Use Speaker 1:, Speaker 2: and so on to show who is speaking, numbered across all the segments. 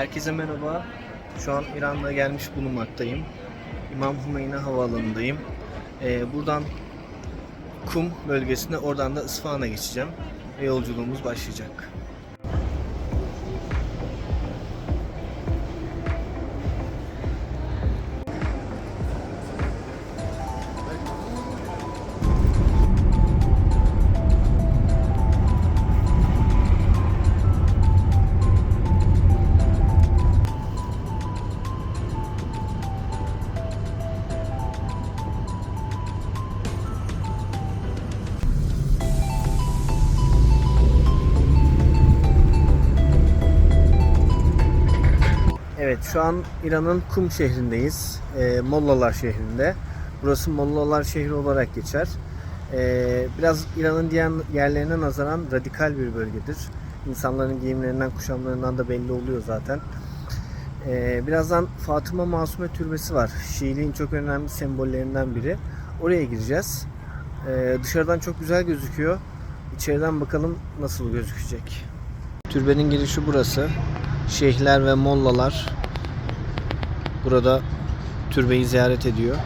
Speaker 1: Herkese merhaba. Şu an İran'da gelmiş bulunmaktayım. İmam Hümeyni Havaalanı'ndayım. Ee, buradan Kum bölgesine, oradan da İsfahan'a geçeceğim. Ve yolculuğumuz başlayacak. Şu an İran'ın Kum şehrindeyiz. Ee, Mollalar şehrinde. Burası Mollalar şehri olarak geçer. Ee, biraz İran'ın diğer yerlerine nazaran radikal bir bölgedir. İnsanların giyimlerinden, kuşamlarından da belli oluyor zaten. Ee, birazdan Fatıma Masume Türbesi var. Şiiliğin çok önemli sembollerinden biri. Oraya gireceğiz. Ee, dışarıdan çok güzel gözüküyor. İçeriden bakalım nasıl gözükecek. Türbenin girişi burası. Şeyhler ve mollalar burada türbeyi ziyaret ediyor.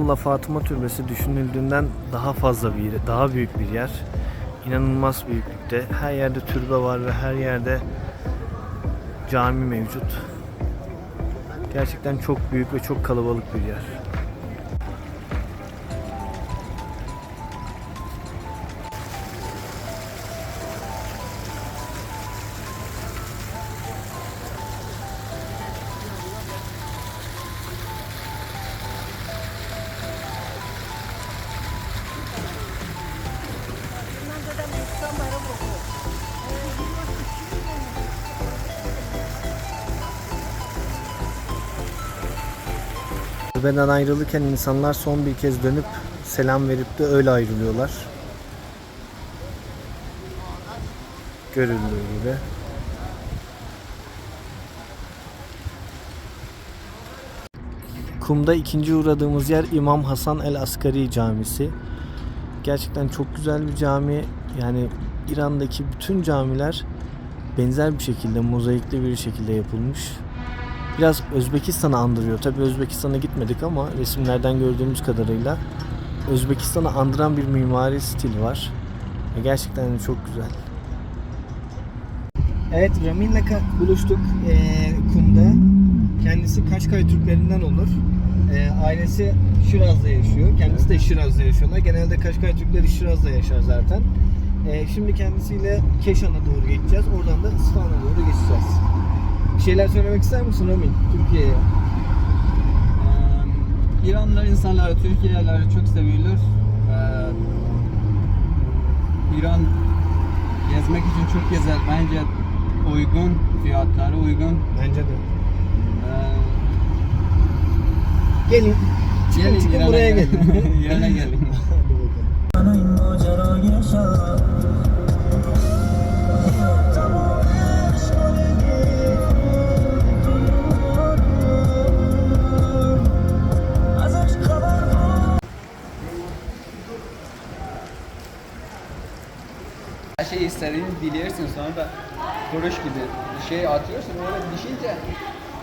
Speaker 1: Molla Fatıma Türbesi düşünüldüğünden daha fazla bir yer, daha büyük bir yer. İnanılmaz büyüklükte. Her yerde türbe var ve her yerde cami mevcut. Gerçekten çok büyük ve çok kalabalık bir yer. Türbeden ayrılırken insanlar son bir kez dönüp selam verip de öyle ayrılıyorlar. Görüldüğü gibi. Kum'da ikinci uğradığımız yer İmam Hasan el Askari Camisi. Gerçekten çok güzel bir cami. Yani İran'daki bütün camiler benzer bir şekilde, mozaikli bir şekilde yapılmış. Biraz Özbekistan'ı andırıyor. Tabii Özbekistan'a gitmedik ama resimlerden gördüğümüz kadarıyla Özbekistan'ı andıran bir mimari stil var. Gerçekten çok güzel. Evet, Ramin'le buluştuk eee, kumda. Kendisi Kaşkay Türklerinden olur. Eee, ailesi Şiraz'da yaşıyor. Kendisi de Şiraz'da yaşıyorlar. Genelde Kaşkay Türkleri Şiraz'da yaşar zaten. Eee, şimdi kendisiyle Keşan'a doğru geçeceğiz. Oradan da İsfahan'a doğru geçeceğiz. Bir şeyler söylemek ister misin Ramin Türkiye'ye?
Speaker 2: Ee, İranlılar insanları, Türkiye'lileri çok seviyorlar. Ee, İran gezmek için çok güzel. Bence uygun, fiyatları uygun.
Speaker 1: Bence de.
Speaker 2: Ee,
Speaker 1: Gelin. Çıkın çıkın
Speaker 2: İran'a
Speaker 1: buraya
Speaker 2: gel-
Speaker 1: gelin.
Speaker 2: İran'a gelin. İstediğini biliyorsun sonra da kuruş gibi bir şey atıyorsun oraya düşünce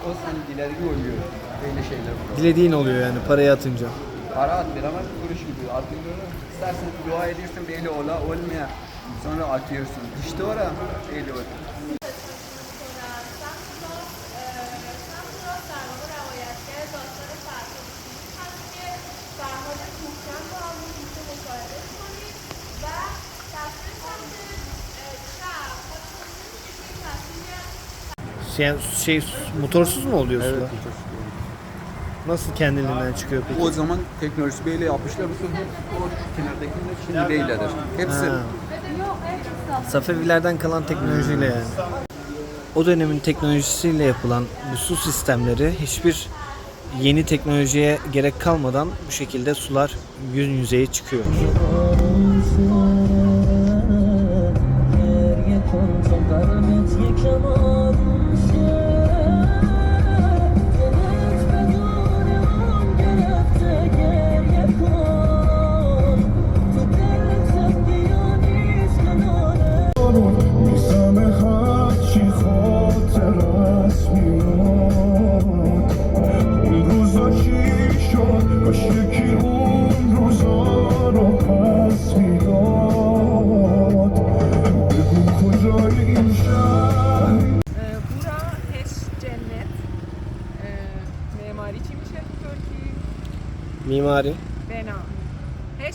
Speaker 2: o senin dilediği oluyor. Böyle şeyler oluyor.
Speaker 1: Dilediğin oluyor yani parayı atınca.
Speaker 2: Para at ama kuruş gibi atıyor. İstersen dua ediyorsun böyle ola olmaya. Sonra atıyorsun. İşte oraya öyle oluyor.
Speaker 1: şey, şey motorsuz mu oluyor evet, suda? motorsuz. Nasıl kendiliğinden çıkıyor peki?
Speaker 2: O zaman teknolojisi böyle yapmışlar. O kenardakinde şimdi değillerdir. Hepsi.
Speaker 1: Ha. Safevilerden kalan teknolojiyle yani. O dönemin teknolojisiyle yapılan bu su sistemleri hiçbir yeni teknolojiye gerek kalmadan bu şekilde sular gün yüzeye çıkıyor. Come.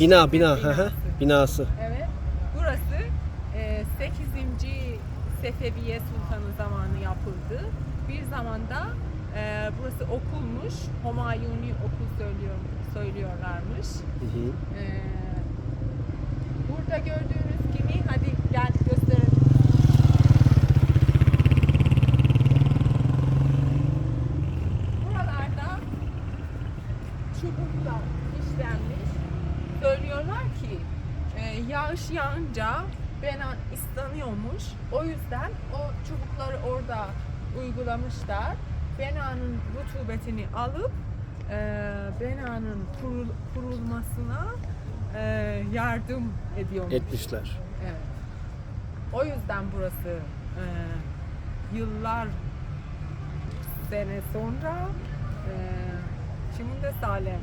Speaker 3: Bina,
Speaker 1: bina.
Speaker 3: binası.
Speaker 1: Binası.
Speaker 3: Evet. Burası e, 8. Sefeviye Sultanı zamanı yapıldı. Bir zamanda e, burası okulmuş. Homayuni okul söylüyor, söylüyorlarmış.
Speaker 1: Hı hı.
Speaker 3: Ee, burada gördüğünüz gibi hadi gel gösterelim. Buralarda çubuklar işlenmiş. Söylüyorlar ki e, yağış yağınca Benan ıslanıyormuş. O yüzden o çubukları orada uygulamışlar. Bena'nın rutubetini alıp e, Bena'nın kurul, kurulmasına e, yardım ediyormuş.
Speaker 1: Etmişler.
Speaker 3: Evet. O yüzden burası e, yıllar sene sonra e, şimdi de salem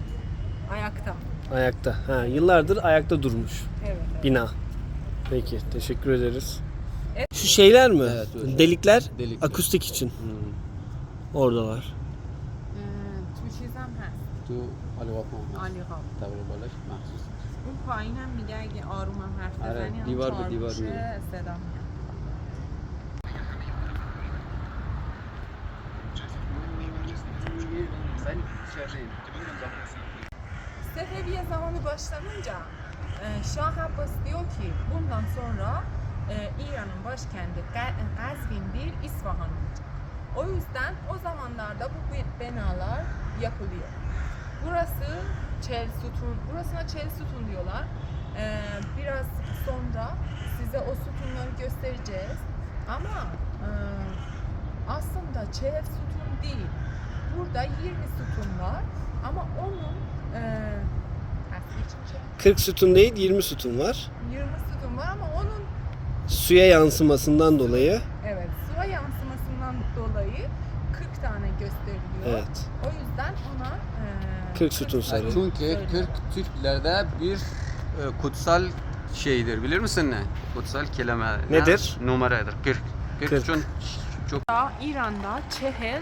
Speaker 3: ayakta.
Speaker 1: Ayakta. Ha, yıllardır ayakta durmuş.
Speaker 3: Evet. evet.
Speaker 1: Bina. Peki, teşekkür ederiz.
Speaker 3: Evet.
Speaker 1: Şu şeyler mi?
Speaker 2: Evet, öyle.
Speaker 1: Delikler
Speaker 2: Delikler.
Speaker 1: akustik için.
Speaker 2: Hmm.
Speaker 1: Oradalar.
Speaker 3: E, تو چیزم هست
Speaker 2: تو علی قاپان هست.
Speaker 3: عالی ها
Speaker 2: تبر بالاش مخصوص
Speaker 3: اون پایین هم میگه اگه آرومم حرف
Speaker 2: آره،
Speaker 3: بزنی هم
Speaker 2: دیوار به
Speaker 3: چهار
Speaker 2: دیوار
Speaker 3: گوشه
Speaker 2: میره.
Speaker 3: صدا میاد Sefeviye zamanı başlanınca e, Şah Abbas diyor ki bundan sonra e, İran'ın başkenti Ga- Gazvin değil İsfahan olacak. O yüzden o zamanlarda bu bi- binalar yapılıyor. Burası çel sütun, burasına çel sütun diyorlar. E, biraz sonra size o sütunları göstereceğiz. Ama e, aslında çel sütun değil. Burada 20 sütun var ama onun e, tasvir için şey-
Speaker 1: 40 sütun değil 20 sütun var.
Speaker 3: 20 sütun var ama onun
Speaker 1: Suya yansımasından dolayı
Speaker 3: evet suya yansımasından dolayı 40 tane gösteriliyor.
Speaker 1: evet
Speaker 3: O yüzden ona e,
Speaker 1: 40 sütun sarı.
Speaker 2: Çünkü
Speaker 3: söylüyor.
Speaker 2: 40 Türklerde bir e, kutsal şeydir. Bilir misin ne? Kutsal kelime. ne?
Speaker 1: Nedir?
Speaker 2: Numaradır. 40. 40,
Speaker 1: 40.
Speaker 2: için çok
Speaker 3: Da İran'da Çehel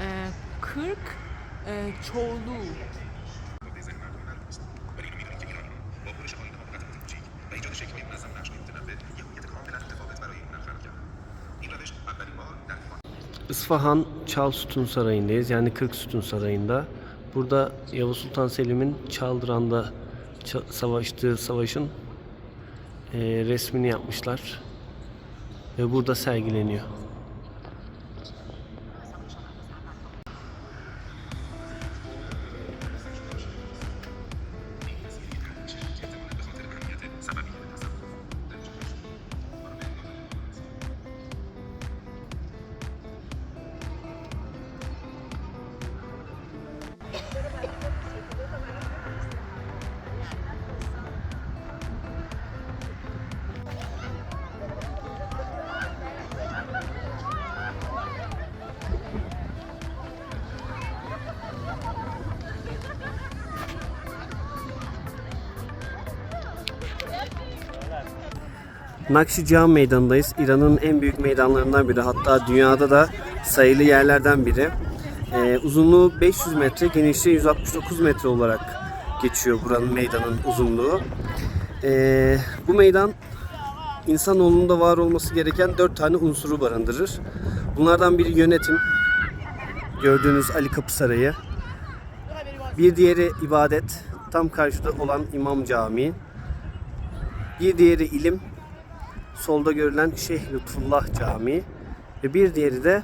Speaker 3: e, 40 e, çoğulu
Speaker 1: İsfahan Çal Sütun Sarayı'ndayız. Yani 40 Sütun Sarayı'nda. Burada Yavuz Sultan Selim'in Çaldıran'da ça- savaştığı savaşın e, resmini yapmışlar. Ve burada sergileniyor. Nakşi Cam Meydanı'ndayız. İran'ın en büyük meydanlarından biri. Hatta dünyada da sayılı yerlerden biri. Ee, uzunluğu 500 metre, genişliği 169 metre olarak geçiyor buranın meydanın uzunluğu. Ee, bu meydan insanoğlunda var olması gereken 4 tane unsuru barındırır. Bunlardan biri yönetim. Gördüğünüz Ali Kapı Sarayı. Bir diğeri ibadet. Tam karşıda olan İmam Camii. Bir diğeri ilim. Solda görülen Şeyh Lütfullah Camii Ve bir diğeri de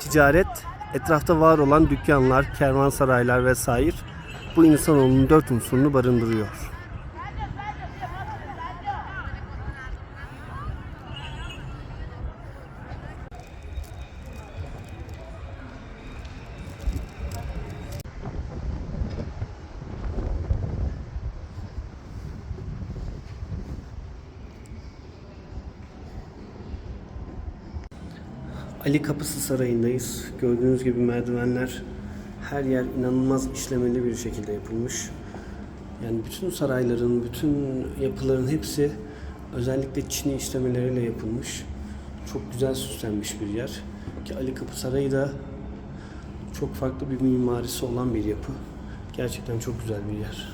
Speaker 1: ticaret, etrafta var olan dükkanlar, kervansaraylar vesaire bu insanoğlunun dört unsurunu barındırıyor. Ali Kapısı Sarayı'ndayız. Gördüğünüz gibi merdivenler her yer inanılmaz işlemeli bir şekilde yapılmış. Yani bütün sarayların, bütün yapıların hepsi özellikle Çin'i işlemeleriyle yapılmış. Çok güzel süslenmiş bir yer. Ki Ali Kapı Sarayı da çok farklı bir mimarisi olan bir yapı. Gerçekten çok güzel bir yer.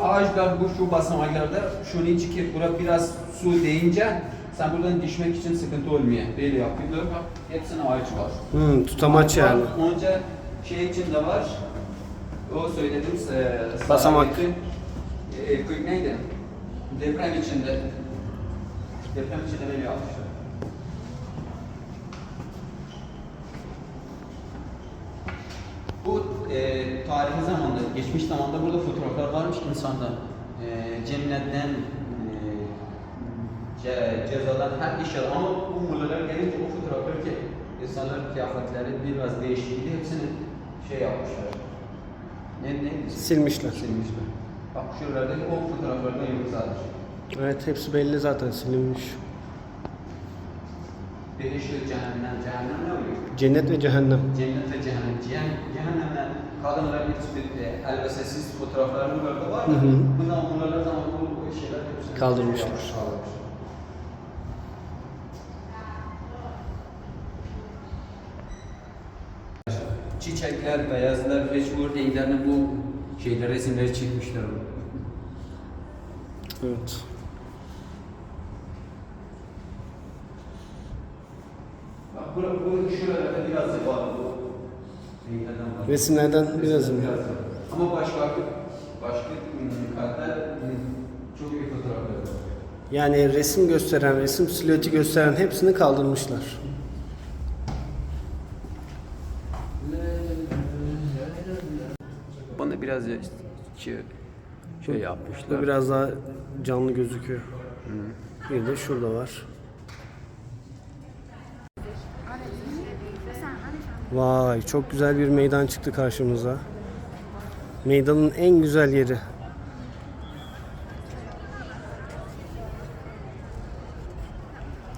Speaker 2: Ağaçlar bu şu basamaklarda için ki bura biraz su değince sen buradan düşmek için sıkıntı olmuyor. Böyle yapıyorlar. Bak hepsine ağaç var.
Speaker 1: Hmm, tutamaç yani.
Speaker 2: Onca şey için de var. O söylediğimiz e,
Speaker 1: Basamak.
Speaker 2: E, neydi? Deprem içinde. Deprem içinde böyle yapmışlar. Bu e, tarihi zamanda, geçmiş zamanda burada fotoğraflar varmış insanda. E, cennetten, ce, cezadan her iş yalan. Ama bu mullalar gelince o fotoğrafları ki insanlar kıyafetleri biraz değişikti. Hepsini şey yapmışlar. Ne, neydi?
Speaker 1: Silmişler.
Speaker 2: Silmişler. Bak şuralarda o fotoğraflarda yok sadece.
Speaker 1: Evet hepsi belli zaten silinmiş.
Speaker 2: Behişt ve cehennem. Cehennem ne oluyor?
Speaker 1: Cennet ve cehennem.
Speaker 2: Cennet ve cehennem. Cehennem, cehennemden kadınların hiçbir e, elbisesiz fotoğrafları burada var.
Speaker 1: Hı hı.
Speaker 2: Bundan bunlarla zaman bu, şeyler hepsini
Speaker 1: Kaldırmışlar.
Speaker 2: kaldırmışlar. Çiçekler, beyazlar, meşhur renklerini bu şeyler resimleri çekmişler.
Speaker 1: Evet.
Speaker 2: Bak burada, burada şuralarda biraz var bu renklerden var.
Speaker 1: Resimlerden biraz mı?
Speaker 2: Ama başka başka katta hmm, çok iyi fotoğraflar.
Speaker 1: Yani resim gösteren, resim silüeti gösteren hepsini kaldırmışlar.
Speaker 2: Bana biraz şey, şey yapmışlar.
Speaker 1: Bu biraz daha canlı gözüküyor. Bir de şurada var. Vay çok güzel bir meydan çıktı karşımıza. Meydanın en güzel yeri.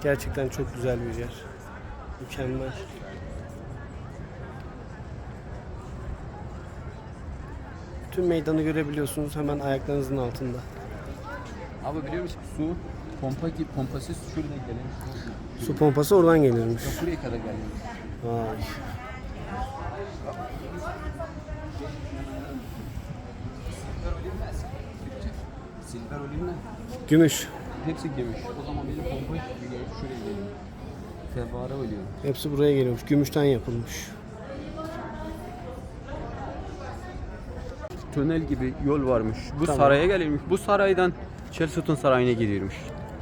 Speaker 1: Gerçekten çok güzel bir yer. Mükemmel. Tüm meydanı görebiliyorsunuz hemen ayaklarınızın altında.
Speaker 2: Abi biliyor musun su pompa gibi pompasız şuradan gelen.
Speaker 1: Su pompası oradan gelirmiş.
Speaker 2: Yok buraya kadar geliyor.
Speaker 1: Vay.
Speaker 2: Silver olayım mı?
Speaker 1: Gümüş.
Speaker 2: Hepsi gümüş. O zaman bizim pompa şuraya geliyor. Fevvara oluyor.
Speaker 1: Hepsi buraya geliyormuş. Gümüşten yapılmış.
Speaker 2: Tünel gibi yol varmış. Bu
Speaker 1: Tamam.
Speaker 2: saraya gelirmiş. Bu saraydan Chelsea Sarayı'na gidiyormuş.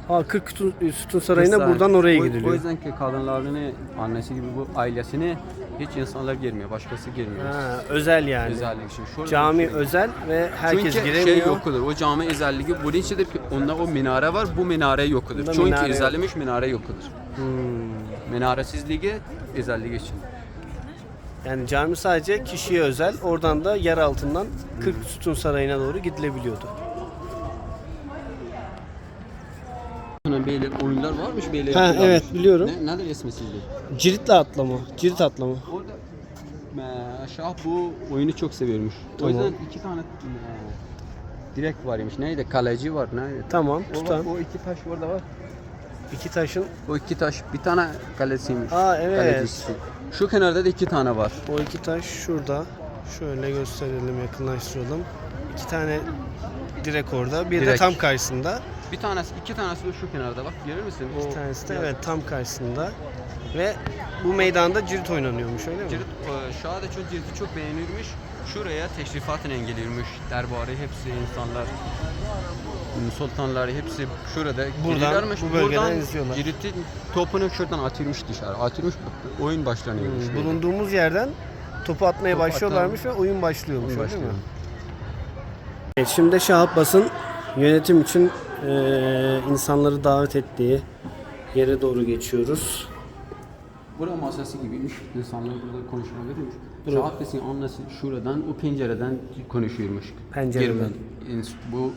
Speaker 1: Ha 40 sütun, sütun sarayına
Speaker 2: saray.
Speaker 1: buradan oraya
Speaker 2: O- O
Speaker 1: gidiliyor.
Speaker 2: yüzden ki kadınlarını, annesi gibi bu ailesini hiç insanlar girmiyor. Başkası girmiyor.
Speaker 1: Ha, özel yani.
Speaker 2: Özellik için.
Speaker 1: Cami
Speaker 2: şey-
Speaker 1: özel ve herkes
Speaker 2: Çünkü
Speaker 1: giremiyor.
Speaker 2: şey yokudur. O cami özelliği bunun içindir ki onda o minare var. Bu minare yokudur.
Speaker 1: Bunda
Speaker 2: Çünkü
Speaker 1: minare yok.
Speaker 2: özelliğmiş minare yokudur.
Speaker 1: Hmm.
Speaker 2: Minaresizliği özelliği için.
Speaker 1: Yani cami sadece kişiye özel. Oradan da yer altından 40 sütun sarayına doğru gidilebiliyordu.
Speaker 2: Böyle oyunlar varmış böyle
Speaker 1: Ha,
Speaker 2: yapıyorlarmış.
Speaker 1: evet, biliyorum.
Speaker 2: Ne, nedir ismi sizde?
Speaker 1: Ciritle atlama. Cirit atlama.
Speaker 2: Orada eee, Şah bu oyunu çok seviyormuş.
Speaker 1: Tamam.
Speaker 2: O yüzden iki tane eee, direkt varmış. Neydi? Kaleci var. Neydi?
Speaker 1: Tamam
Speaker 2: O,
Speaker 1: tutan.
Speaker 2: o iki taş orada var.
Speaker 1: İki taşın.
Speaker 2: O iki taş bir tane kalesiymiş.
Speaker 1: Aa evet.
Speaker 2: Kalecisi. Şu kenarda da iki tane var.
Speaker 1: O iki taş şurada. Şöyle gösterelim, yakınlaştıralım. İki tane direk orada. Bir de
Speaker 2: Direk.
Speaker 1: tam karşısında.
Speaker 2: Bir tanesi, iki tanesi de şu kenarda bak görür müsün?
Speaker 1: Bir tanesi de evet tam karşısında. Ve bu meydanda cirit oynanıyormuş öyle mi?
Speaker 2: Cirit, e, şahada çok cirti çok beğenilmiş. Şuraya teşrifatla geliyormuş. Derbarı hepsi insanlar m, sultanları hepsi şurada
Speaker 1: Buradan,
Speaker 2: geliyorlarmış.
Speaker 1: bu bölgeden
Speaker 2: Buradan
Speaker 1: izliyorlar.
Speaker 2: Cirit'i topunu şuradan atırmış dışarı. Atırmış oyun başlanıyormuş.
Speaker 1: Hmm. Bulunduğumuz yerden topu atmaya
Speaker 2: Topu
Speaker 1: başlıyorlarmış ve oyun başlıyormuş
Speaker 2: Oyun başlıyor.
Speaker 1: Evet, şimdi de Şah Abbas'ın yönetim için eee, insanları davet ettiği yere doğru geçiyoruz.
Speaker 2: Bura masası gibiymiş. İnsanlar burada Şah Abbas'ın annesi şuradan o pencereden konuşuyormuş.
Speaker 1: Pencereden.
Speaker 2: Girmedi. İns- Bu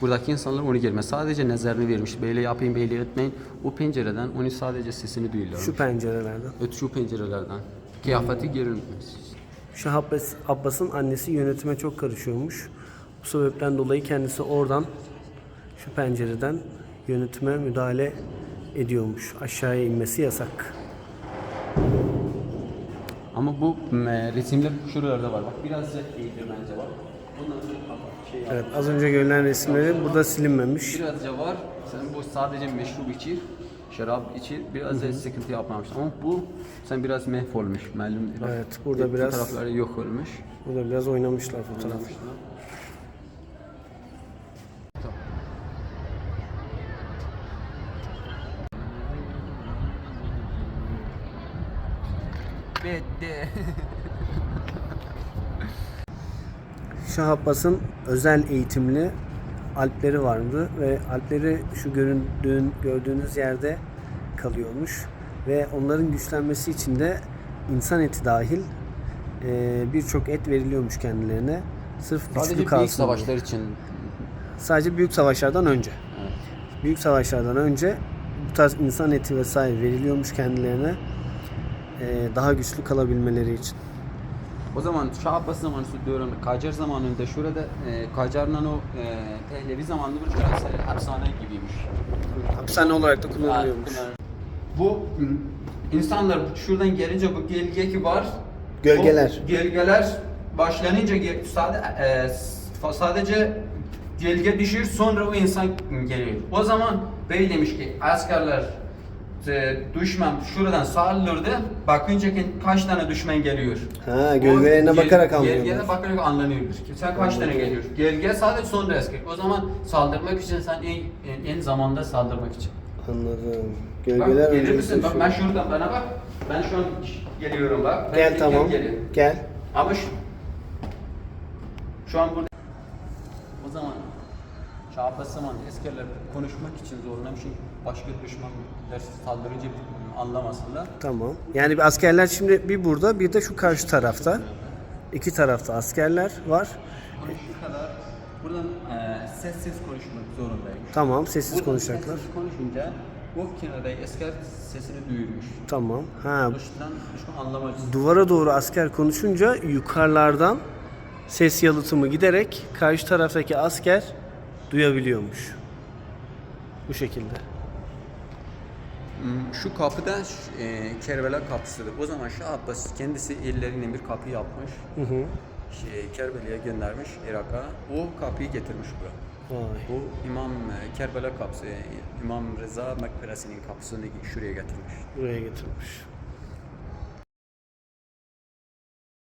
Speaker 2: buradaki insanlar onu girmez. Sadece nazarını vermiş. Böyle yapayım, böyle etmeyin. O pencereden onu sadece sesini duyuyorlar.
Speaker 1: Şu pencerelerden.
Speaker 2: Öt şu pencerelerden. Kıyafeti girilmez.
Speaker 1: Şah Abbas, Abbas'ın annesi yönetime çok karışıyormuş. Bu sebepten dolayı kendisi oradan şu pencereden yönetime müdahale ediyormuş. Aşağıya inmesi yasak.
Speaker 2: Ama bu resimler şuralarda var. Bak biraz iyidir bence. Bunlar şey
Speaker 1: Evet az önce görülen resimleri burada silinmemiş.
Speaker 2: Birazca var. Sen bu sadece meşrup içir, şarap içir. Biraz da sıkıntı yapmamış. Ama bu sen biraz mahvolmuş. Malum.
Speaker 1: Evet, burada
Speaker 2: Bu
Speaker 1: biraz-
Speaker 2: tarafları yok olmuş.
Speaker 1: Burada biraz oynamışlar fotoğraf.
Speaker 2: Bitti.
Speaker 1: Şah Abbas'ın özel eğitimli alpleri vardı ve alpleri şu göründüğün, gördüğünüz yerde kalıyormuş ve onların güçlenmesi için de insan eti dahil e, birçok et veriliyormuş kendilerine. Sırf güçlü
Speaker 2: Sadece büyük
Speaker 1: kalsın diye.
Speaker 2: savaşlar için.
Speaker 1: Sadece büyük savaşlardan önce.
Speaker 2: Evet.
Speaker 1: Büyük savaşlardan önce bu tarz insan eti vesaire veriliyormuş kendilerine daha güçlü kalabilmeleri için.
Speaker 2: O zaman Şah Abbas zamanı diyorum Kacar zamanında şurada e, Kacar'la o e, Pehlevi zamanında bir şurası hapishane gibiymiş.
Speaker 1: Hapishane olarak da kullanılıyormuş.
Speaker 2: Bu insanlar şuradan gelince bu gölge ki var.
Speaker 1: Gölgeler.
Speaker 2: O gölgeler başlanınca ge- sade, e, sadece gölge düşür sonra o insan geliyor. O zaman bey demiş ki askerler e, düşman şuradan saldırdı. Bakınca ki kaç tane düşman geliyor.
Speaker 1: Ha, gölgelerine bakarak anlıyorlar.
Speaker 2: Gölgene bakarak anlanıyordur. ki Sen kaç tane geliyor? Gölge sadece son asker. O zaman saldırmak için sen en, en, en zamanda saldırmak için.
Speaker 1: Anladım.
Speaker 2: Bak,
Speaker 1: Gölgeler
Speaker 2: gelir
Speaker 1: önce
Speaker 2: misin? Bak ben şuradan bana bak. Ben şu an geliyorum bak. Ben
Speaker 1: Gel tamam. Gel.
Speaker 2: Ama şu, şu an burada Şahbaz zaman askerler konuşmak için zorlamış. Başka düşmanlar saldırınca anlamasınlar.
Speaker 1: Tamam. Yani bir askerler şimdi bir burada bir de şu karşı tarafta. İki tarafta askerler var.
Speaker 2: Bunu şu kadar buradan e, sessiz konuşmak zorundaymış.
Speaker 1: Tamam sessiz
Speaker 2: Buradan
Speaker 1: konuşacaklar.
Speaker 2: Sessiz konuşunca o kenarda asker sesini duyurmuş.
Speaker 1: Tamam. Ha
Speaker 2: Düşman, düşman anlamak
Speaker 1: duvara doğru asker konuşunca yukarılardan ses yalıtımı giderek karşı taraftaki asker duyabiliyormuş. Bu şekilde.
Speaker 2: Hmm, Şu kapıda e, Kerbela kapısıdır. O zaman Şah Abbas kendisi elleriyle bir kapı yapmış.
Speaker 1: Hı hı.
Speaker 2: Şey, Kerbela'ya göndermiş Irak'a. O kapıyı getirmiş buraya.
Speaker 1: Vay.
Speaker 2: Bu İmam e, Kerbela kapısı, İmam Rıza Mekberesi'nin kapısını şuraya getirmiş.
Speaker 1: Buraya getirmiş.